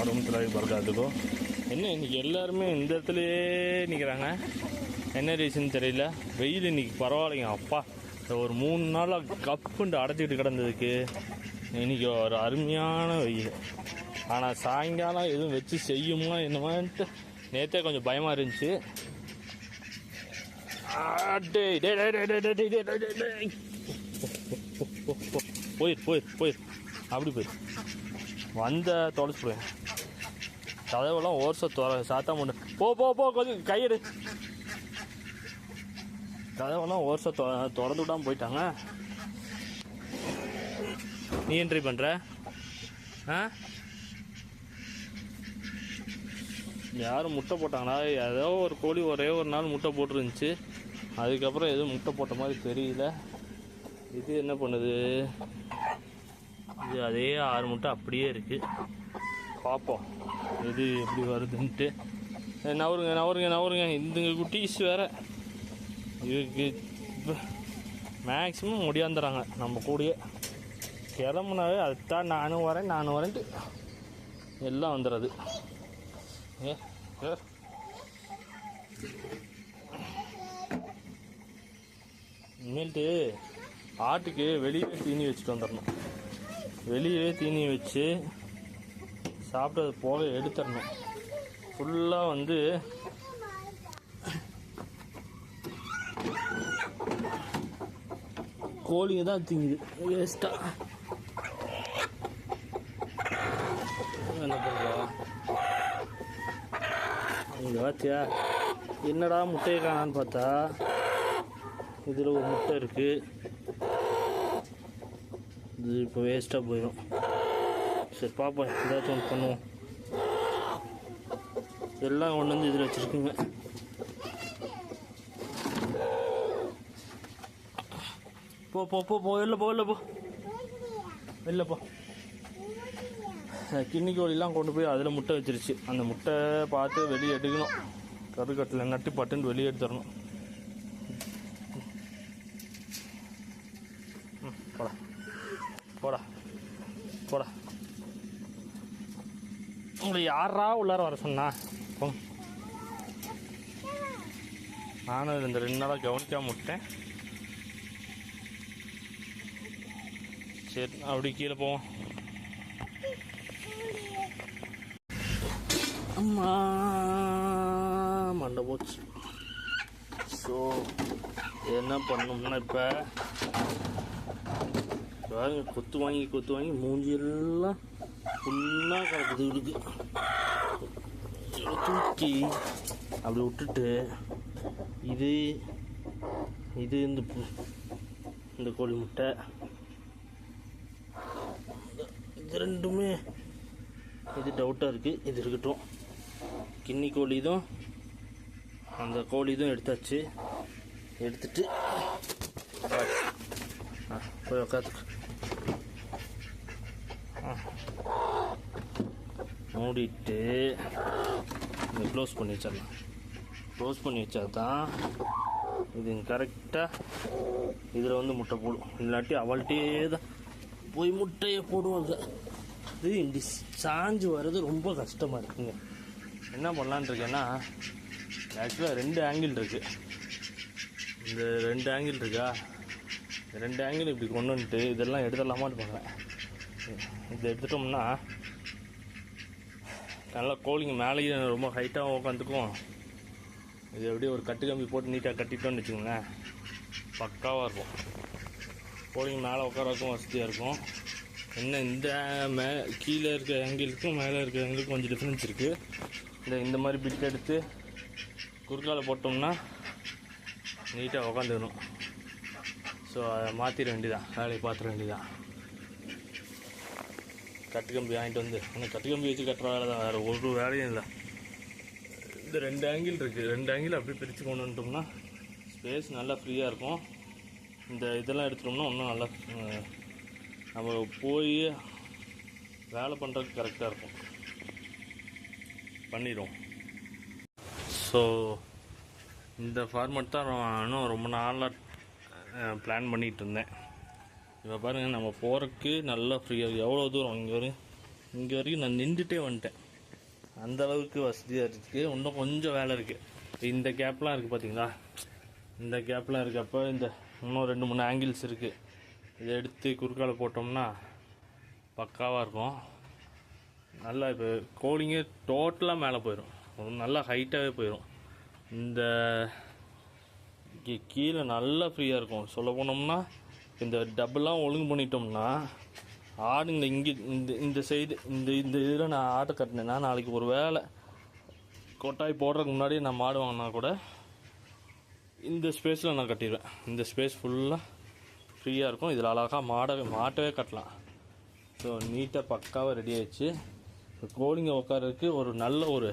அலைக்கும் வரமத்துலாய் என்ன இன்றைக்கி எல்லாருமே இந்த இடத்துலையே நிற்கிறாங்க என்ன ரீசன் தெரியல? வெயில் இன்றைக்கி பரவாயில்லைங்க அப்பா. ஒரு மூணு நாளாக கப்புண்டு அடைச்சிக்கிட்டு கிடந்ததுக்கு இன்றைக்கி ஒரு அருமையான வெயில். ஆனால் சாயங்காலம் எதுவும் வச்சு செய்யுமா என்னமான்ட்டு நேற்றே கொஞ்சம் பயமாக இருந்துச்சு. போயிரு போயிரு போயிரு. அப்படி போயிரு. வந்த தொலைச்சு போயிரு கதவெல்லாம் ஓர்ச துற சாத்தா முண்டு. போ போ போ கொஞ்சம் கையெடு. கதவெல்லாம் ஓர்ச தொ திறந்து விடாம போயிட்டாங்க. நீ என்ட்ரி பண்ணுற ஆ? யாரும் முட்டை போட்டாங்களா? ஏதோ ஒரு கோழி ஒரே ஒரு நாள் முட்டை போட்டுருந்துச்சு. அதுக்கப்புறம் எதுவும் முட்டை போட்ட மாதிரி தெரியல. இது என்ன பண்ணுது? இது அதே ஆறு முட்டை அப்படியே இருக்குது பார்ப்போம் எது எப்படி வருதுன்ட்டு. நவருங்க நவருங்க நவருங்க. இந்துங்க குட்டீஸ் வேறு. இதுக்கு மேக்ஸிமம் முடியாந்துறாங்க. நம்ம கூடயே. கிளம்புனாவே அதுதான் நானும் வரேன் நானும் வரேன்ட்டு எல்லாம் வந்துடுறது. ஏ சார் இனிமேல்ட்டு ஆட்டுக்கு வெளியே தீனி வச்சுட்டு வந்துடணும். வெளியே தீனி வச்சு சாப்பிட்டது போக எடுத்துடணும். ஃபுல்லாக வந்து கோழிங்க தான் திங்குது. வேஸ்ட்டாக என்ன பண்ணுறா இங்கே என்னடா முட்டையை காணான்னு பார்த்தா? இதில் ஒரு முட்டை இருக்குது இது இப்போ வேஸ்ட்டாக போயிடும் சரி பார்ப்போம் ஏதாச்சும் ஒன்று பண்ணுவோம். எல்லாம் கொண்டு வந்து இதில் வச்சுருக்குங்க. போ போ போ போ இல்லை போ இல்லை போ. இல்லை போ. கிண்ணி கோழிலாம் கொண்டு போய் அதில் முட்டை வச்சிருச்சு. அந்த முட்டை பார்த்து வெளியே எடுக்கணும். கருக்கட்டில் நட்டு பட்டுன்னு வெளியே எடுத்துடணும் ம், போடா போடா போடா உங்களை யாரா உள்ளார வர சொன்னா? நானும் இந்த ரெண்டு நாளாக கவனிக்காம விட்டேன். சரி அப்படி கீழே போவோம். அம்மா மண்டை போச்சு. ஸோ என்ன பண்ணோம்னா இப்போ பாருங்க கொத்து வாங்கி கொத்து வாங்கி மூஞ்சியெல்லாம் ஃபுல்லாக கிடக்குது இருக்கு தூக்கி அப்படி விட்டுட்டு இது இது இந்த இந்த கோழி முட்டை. இது ரெண்டுமே இது டவுட்டாக இருக்குது இது இருக்கட்டும். கின்னி கோழி இதும் அந்த கோழி இதும் எடுத்தாச்சு. எடுத்துட்டு ஆ போய் உக்காத்துக்கு ஆ. மூடிட்டு இதை க்ளோஸ் பண்ணி வச்சிடலாம். க்ளோஸ் பண்ணி வச்சா தான் இது கரெக்டாக இதில் வந்து முட்டை போடும். இல்லாட்டி அவள்கிட்டே தான் போய் முட்டையை போடுவாங்க. இது இப்படி சாஞ்சு வர்றது ரொம்ப கஷ்டமாக இருக்குங்க. என்ன பண்ணலான்னு இருக்கேன்னா ஆக்சுவலாக ரெண்டு ஆங்கிள் இருக்குது இந்த ரெண்டு ஆங்கிள் இருக்கா? ரெண்டு ஆங்கிள் இப்படி கொண்டு வந்துட்டு இதெல்லாம் எடுத்துடலாமான்னு பார்க்குறேன். இதை எடுத்துட்டோம்னா நல்லா கோழிங்க மேலேயே ரொம்ப ஹைட்டாக உட்காந்துக்கும் இது எப்படியும் ஒரு கட்டு கம்பி போட்டு நீட்டாக கட்டிட்டோம்னு வச்சுக்கோங்களேன். பக்காவாக இருக்கும். கோழிங்க மேலே உட்காரக்கும் வசதியாக இருக்கும். என்ன இந்த மே கீழே இருக்க ஆங்கிளுக்கும் மேலே இருக்க ஆங்கிளுக்கும் கொஞ்சம் டிஃப்ரென்ஸ் இருக்குது இந்த இந்த மாதிரி பிட் எடுத்து குறுக்கால போட்டோம்னா நீட்டாக உக்காந்துக்கணும் ஸோ அதை மாற்றிட வேண்டியதான் வேலையை பார்த்துட வேண்டியதான் கட்டு கம்பி வாங்கிட்டு வந்து. ஆனால் கட்டு கம்பி வச்சு கட்டுற வேலை தான். வேறு ஒரு வேலையும் இல்லை. இந்த ரெண்டு ஆங்கிள் இருக்குது ரெண்டு ஆங்கிள் அப்படியே பிரித்து கொண்டு வந்துட்டோம்னா ஸ்பேஸ் நல்லா ஃப்ரீயாக இருக்கும். இந்த இதெல்லாம் எடுத்துட்டோம்னா இன்னும் நல்லா நம்ம போய் வேலை பண்ணுறதுக்கு கரெக்டாக இருக்கும். பண்ணிடுவோம். ஸோ இந்த ஃபார்மேட் தான் இன்னும் ரொம்ப நாளாக பிளான் பண்ணிகிட்டு இருந்தேன். இப்போ பாருங்கள் நம்ம போகிறதுக்கு நல்லா ஃப்ரீயாக எவ்வளோ தூரம்? இங்கே வரையும் இங்கே வரைக்கும் நான் நின்றுட்டே வந்துட்டேன். அந்த அளவுக்கு வசதியாக இருக்குது இன்னும் கொஞ்சம் வேலை இருக்குது இந்த கேப்லாம் இருக்குது பார்த்தீங்களா இந்த கேப்லாம் இருக்கப்போ இந்த இன்னும் ரெண்டு மூணு ஆங்கிள்ஸ் இருக்குது இதை எடுத்து குறுக்கால போட்டோம்னா பக்காவாக இருக்கும். நல்லா இப்போ கோடிங்கே டோட்டலாக மேலே போயிடும் நல்லா ஹைட்டாகவே போயிடும் இந்த கீழே நல்லா ஃப்ரீயாக இருக்கும். சொல்ல போனோம்னா இந்த டபுளாக ஒழுங்கு பண்ணிட்டோம்னா ஆடுங்களை இங்கே இந்த இந்த சைடு இந்த இந்த இதில் நான் ஆட்டை கட்டினேன்னா நாளைக்கு ஒரு வேளை கொட்டாய் போடுறதுக்கு முன்னாடி நான் மாடு வாங்கினா கூட இந்த ஸ்பேஸில் நான் கட்டிடுவேன். இந்த ஸ்பேஸ் ஃபுல்லாக ஃப்ரீயாக இருக்கும். இதில் அழகாக மாடவே மாட்டவே கட்டலாம். ஸோ நீட்டாக பக்காவாக ரெடி ஆயிடுச்சு. கோழிங்க உட்காரதுக்கு ஒரு நல்ல ஒரு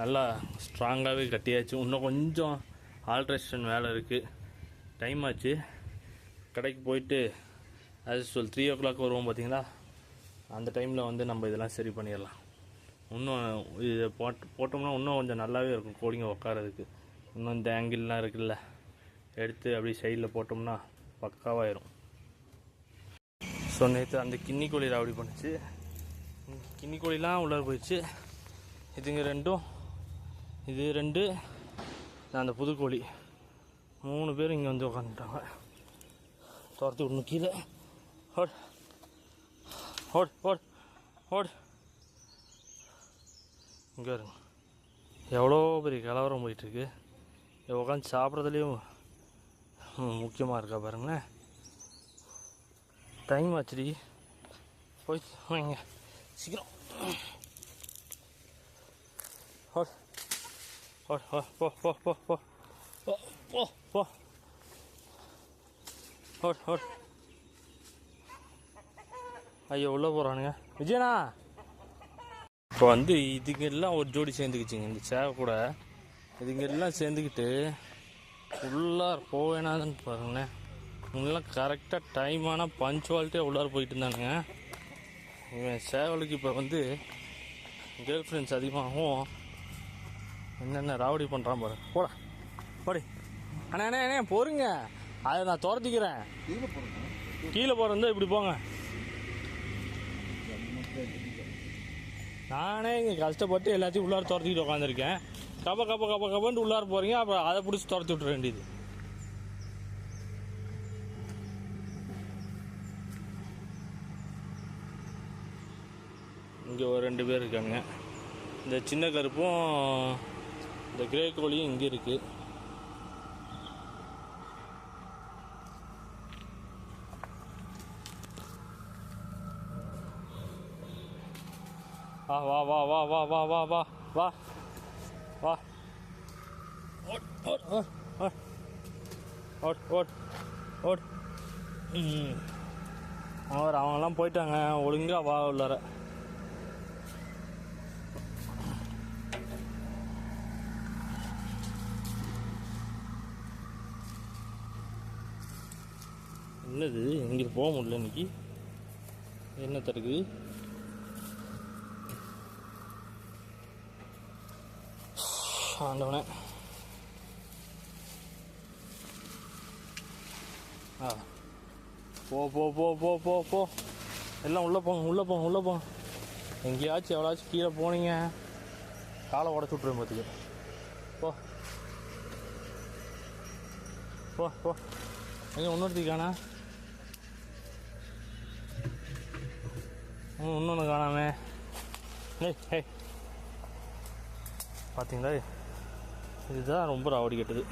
நல்லா ஸ்ட்ராங்காகவே கட்டியாச்சு. இன்னும் கொஞ்சம் ஆல்ட்ரேஷன் வேலை இருக்குது டைம் ஆச்சு. கடைக்கு போயிட்டு அது சொல் த்ரீ ஓ கிளாக் வருவோம் பார்த்தீங்களா அந்த டைமில் வந்து நம்ம இதெல்லாம் சரி பண்ணிடலாம். இன்னும் இது போட்டு போட்டோம்னா இன்னும் கொஞ்சம் நல்லாவே இருக்கும் கோழிங்க உட்காரதுக்கு இன்னும் இந்த ஆங்கிள்லாம் இருக்குல்ல எடுத்து அப்படியே சைடில் போட்டோம்னா பக்காவாயிரும். ஸோ நேற்று அந்த கின்னி கோழி ராவடி பண்ணுச்சு. இந்த கின்னி கோழிலாம் உள்ளே போயிடுச்சு. இதுங்க ரெண்டும் இது ரெண்டு நான் அந்த புது கோழி. மூணு பேர் இங்கே வந்து உட்காந்துட்டாங்க துரத்தி விடணும் கீழே. ஓடு. ஓடு ஓடு ஓடு. இங்கே இருங்க. எவ்வளோ பெரிய கலவரம் போயிட்டுருக்கு. உட்காந்து சாப்பிட்றதுலேயும் முக்கியமாக இருக்கா பாருங்களேன். டைம் ஆச்சுடி. போய் வாங்க. சீக்கிரம். ஓட். ஓ போ போ போ போ. போ போ போ. ஓட் ஓட் ஐயோ உள்ளே போகிறானுங்க விஜயனா? இப்போ வந்து இதுங்க எல்லாம் ஒரு ஜோடி சேர்ந்துக்கிச்சிங்க. இந்த சேவை கூட இதுங்க எல்லாம் சேர்ந்துக்கிட்டு உள்ளார் போவேனாதுன்னு பாருங்களேன். முன்னெல்லாம் கரெக்டாக டைமான பஞ்சுவாலிட்டியாக உள்ளார போயிட்டு இருந்தானுங்க. இவன் சேவலுக்கு இப்போ வந்து கேர்ள் ஃப்ரெண்ட்ஸ் அதிகமாகவும் என்னென்ன ராவடி பண்ணுறான் பாரு. போடா. போடி. அண்ணா அண்ணா அண்ணே பொறுங்க அதை நான் துரத்திக்கிறேன். கீழே போகிறதா இப்படி போங்க. நானே இங்கே கஷ்டப்பட்டு எல்லாத்தையும் உள்ளார துரத்திக்கிட்டு உட்காந்துருக்கேன் கப்ப கப்ப கப்ப கப்பன்ட்டு உள்ளார போகிறீங்க அப்புறம் அதை பிடிச்சி துரத்தி விட்டுற வேண்டியது. இங்கே ஒரு ரெண்டு பேர் இருக்காங்க இந்த சின்ன கருப்பும் இந்த கிரே கோழியும் இங்கே இருக்குது வா வா வா வா வா வா வா வா வா. வா. ஓட் ஓட் ஓட். ஓட் ஓட் அவர் அவங்கெல்லாம் போயிட்டாங்க. ஒழுங்கா வா உள்ளார. என்னது? இங்கே போக முடியல இன்னைக்கு. என்ன தடுக்குது? ஆண்டவனே ஆ. போ போ போ போ போ போ. எல்லாம் உள்ளே போங்க உள்ளே போங்க உள்ளே போங்க எங்கேயாச்சும் எவ்வளோச்சும் கீழே போனீங்க. காலை உடச்சி விட்ருவேன் பார்த்துக்க. போ. போ போ. எங்கே இன்னொருத்தி காணா? ம் இன்னொன்று காணாமே. ஏய் ஏய். பார்த்தீங்களா? இதுதான் ரொம்ப ராவடி கெட்டது.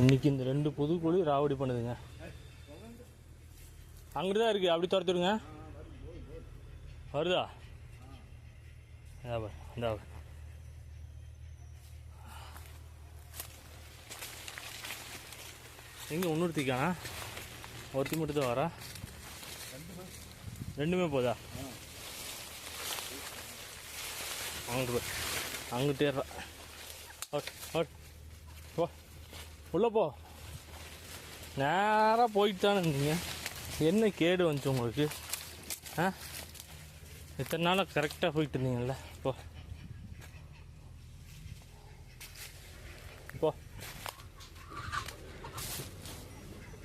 இன்னைக்கு இந்த ரெண்டு புதுக்குழி ராவடி பண்ணுதுங்க. அங்கிட்டு தான் இருக்குது அப்படி துரத்துடுங்க வருதா? இந்தா பாரு, இந்தா பாரு. எங்கே ஒன்றுத்திக்கானா ஒருத்தி மட்டும் தான் வரா? ரெண்டுமே போதா? அங்கிட்டு போய் இருறா. ஓட் ஓட் போ உள்ளே போ. நேராக போயிட்டு தானே இருந்தீங்க. என்ன கேடு வந்துச்சு உங்களுக்கு? ஆ? இத்தனை நாளாக கரெக்டாக போயிட்டு இருந்தீங்கல்ல? போ. போ.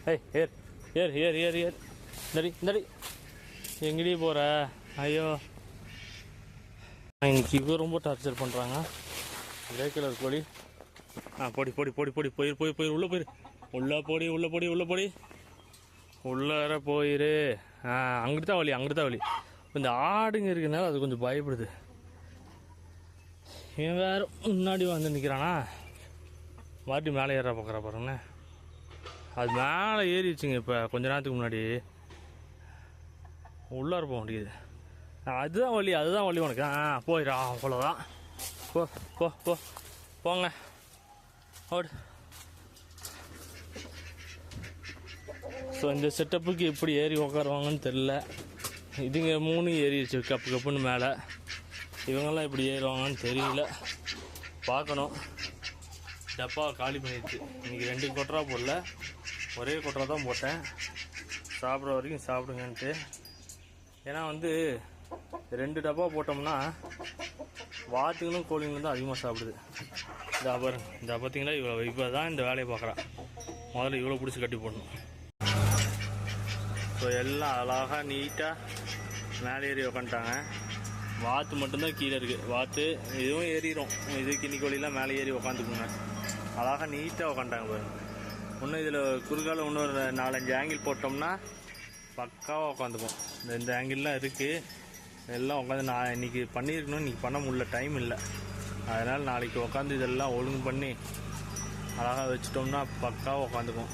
ஏய் ஏர் ஏர் ஏர் ஏர் ஏர் இந்தடி இந்தடி. எங்கடி போகிற ஐயோ. இன்னைக்கு இவ ரொம்ப டார்ச்சர் பண்ணுறாங்க கிரே கலர் கோழி. ஆ போடி போடி போடி போடி போயிரு போய் போயிரு உள்ளே போயிரு. உள்ளே போடி உள்ளே போடி உள்ளே போடி. உள்ளார போயிரு. ஆ அங்கிட்டு தான் வழி அங்கிட்டு தான் வழி இந்த ஆடுங்க இருக்கிறதுனால அது கொஞ்சம் பயப்படுது. இவன் வேற முன்னாடி வந்து நிற்கிறானா மறுபடியும் மேலே ஏற பார்க்குறா பாருங்கண்ணே. அது மேலே ஏறிடுச்சுங்க இப்போ கொஞ்ச நேரத்துக்கு முன்னாடி. உள்ளார போக முடியுது அதுதான் வழி அதுதான் வழி உனக்கு. ஆ போயிடா அவ்வளோதான் போ போ போ. போங்க. ஓடு ஸோ இந்த செட்டப்புக்கு எப்படி ஏறி உட்காருவாங்கன்னு தெரில இதுங்க மூணு ஏறிடுச்சு கப்பு கப்புன்னு மேலே. இவங்கெல்லாம் எப்படி ஏறுவாங்கன்னு தெரியல. பார்க்கணும். டப்பா காலி பண்ணிடுச்சு. இன்றைக்கி ரெண்டு கொட்டரா போடல. ஒரே கொட்டரா தான் போட்டேன். சாப்பிட்ற வரைக்கும் சாப்பிடுங்கன்ட்டு. ஏன்னா வந்து ரெண்டு டப்பா போட்டோம்னா வாத்துகளும் கோழிங்களும் தான் அதிகமாக சாப்பிடுது. இந்த பாருங்க இந்த பார்த்தீங்கன்னா இவ்வளோ இப்போ தான் இந்த வேலையை பார்க்குறா முதல்ல இவ்வளோ பிடிச்சி கட்டி போடணும். ஸோ எல்லாம் அழகாக நீட்டாக மேலே ஏறி உக்காந்துட்டாங்க. வாத்து மட்டும்தான் கீழே இருக்குது வாத்து இதுவும் ஏறிடும் இது கிண்ணி கோழிலாம் மேலே ஏறி உக்காந்துக்குங்க அழகாக நீட்டாக உக்காண்டாங்க பாருங்க இன்னும் இதில் குறுக்கால இன்னொரு நாலஞ்சு ஆங்கிள் போட்டோம்னா பக்காவாக உட்காந்துப்போம் இந்த இந்த ஆங்கிள்லாம் இருக்குது எல்லாம் உட்காந்து நான் இன்னைக்கு பண்ணியிருக்கணும் இன்றைக்கி பண்ண முடியல டைம் இல்லை. அதனால் நாளைக்கு உட்காந்து இதெல்லாம் ஒழுங்கு பண்ணி அழகாக வச்சிட்டோம்னா பக்காவாக உட்காந்துக்கும்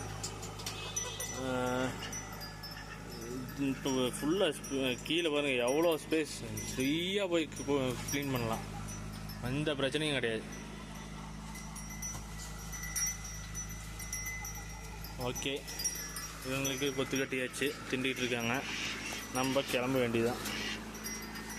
ஃபுல்லாக கீழே பாருங்கள் எவ்வளோ ஸ்பேஸ் ஃப்ரீயாக போய் க்ளீன் பண்ணலாம். எந்த பிரச்சனையும் கிடையாது. ஓகே இவங்களுக்கு கொத்து கட்டியாச்சு திண்டிகிட்டு இருக்காங்க. நம்ம கிளம்ப வேண்டியதான்